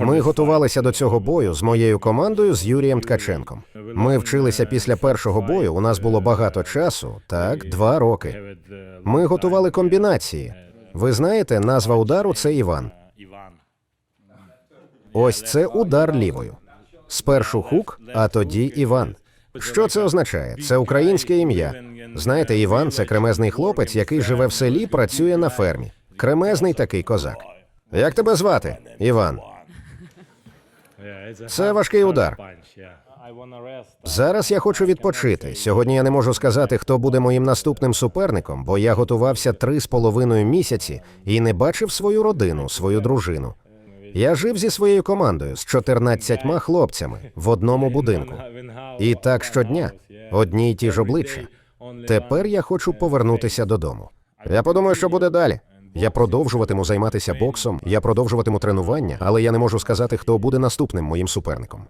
Ми готувалися до цього бою з моєю командою з Юрієм Ткаченком. Ми вчилися після першого бою. У нас було багато часу, так, два роки. Ми готували комбінації. Ви знаєте, назва удару це Іван. Ось це удар лівою. Спершу хук, а тоді Іван. Що це означає? Це українське ім'я. Знаєте, Іван це кремезний хлопець, який живе в селі, працює на фермі. Кремезний такий козак. Як тебе звати? Іван. Це важкий удар. Зараз я хочу відпочити. Сьогодні я не можу сказати, хто буде моїм наступним суперником, бо я готувався три з половиною місяці і не бачив свою родину, свою дружину. Я жив зі своєю командою з 14 хлопцями в одному будинку. І так щодня, одні й ті ж обличчя. Тепер я хочу повернутися додому. Я подумаю, що буде далі. Я продовжуватиму займатися боксом, я продовжуватиму тренування, але я не можу сказати, хто буде наступним моїм суперником.